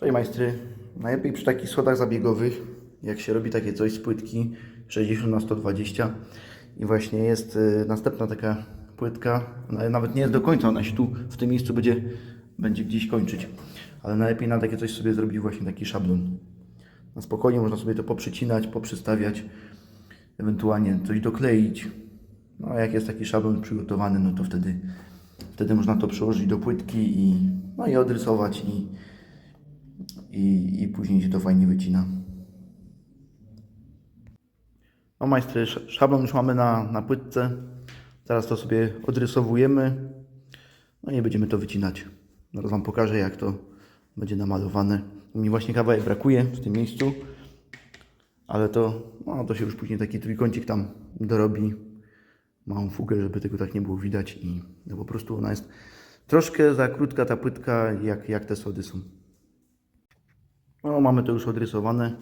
Cześć majstry. Najlepiej przy takich schodach zabiegowych, jak się robi takie coś z płytki 60 na 120 i właśnie jest y, następna taka płytka, ale nawet nie jest do końca, ona się tu w tym miejscu będzie, będzie gdzieś kończyć. Ale najlepiej na takie coś sobie zrobić właśnie taki szablon. Na spokojnie można sobie to poprzycinać, poprzystawiać, ewentualnie coś dokleić. No a jak jest taki szablon przygotowany, no to wtedy, wtedy można to przyłożyć do płytki i, no i odrysować i, i, i później się to fajnie wycina. No majstry, sz- szablon już mamy na, na płytce. Teraz to sobie odrysowujemy. No i będziemy to wycinać. Zaraz Wam pokażę jak to będzie namalowane. Mi właśnie kawałek brakuje w tym miejscu. Ale to, no, to się już później taki trójkącik tam dorobi. Małą fugę, żeby tego tak nie było widać i no po prostu ona jest troszkę za krótka ta płytka jak, jak te sody są. No, mamy to już odrysowane.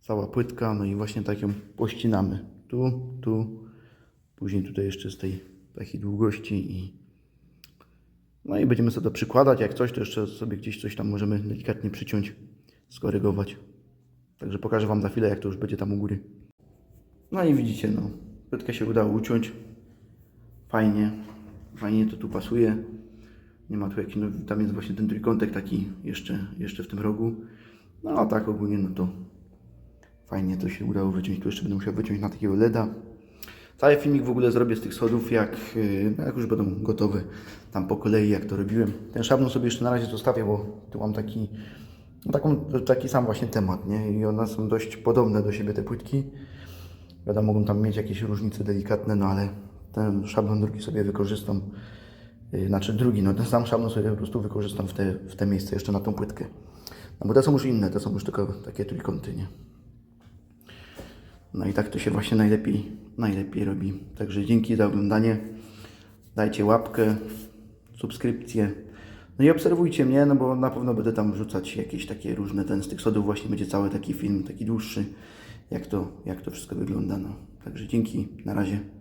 Cała płytka, no i właśnie tak ją pościnamy. Tu, tu, później tutaj jeszcze z tej takiej długości i no i będziemy sobie to przykładać. Jak coś, to jeszcze sobie gdzieś coś tam możemy delikatnie przyciąć, skorygować. Także pokażę Wam za chwilę, jak to już będzie tam u góry. No i widzicie, no, płytkę się udało uciąć. Fajnie, fajnie to tu pasuje. Nie ma tu jakiś, no, tam jest właśnie ten trójkątek taki jeszcze, jeszcze w tym rogu. No a tak ogólnie, no to fajnie to się udało wyciąć. Tu jeszcze będę musiał wyciąć na takiego LEDa. Cały filmik w ogóle zrobię z tych schodów, jak, no jak już będą gotowe, tam po kolei, jak to robiłem. Ten szablon sobie jeszcze na razie zostawię, bo tu mam taki, no taką, taki sam właśnie temat, nie? I one są dość podobne do siebie, te płytki. Wiadomo, mogą tam mieć jakieś różnice delikatne, no ale ten szablon drugi sobie wykorzystam. Yy, Znaczy drugi, no ten sam szablon sobie po prostu wykorzystam w te, w te miejsce jeszcze na tą płytkę. No bo te są już inne, te są już tylko takie trójkąty, nie? No i tak to się właśnie najlepiej, najlepiej robi. Także dzięki za oglądanie. Dajcie łapkę, subskrypcję. No i obserwujcie mnie, no bo na pewno będę tam wrzucać jakieś takie różne, ten z tych sodów właśnie będzie cały taki film, taki dłuższy, jak to, jak to wszystko wygląda. No. Także dzięki, na razie.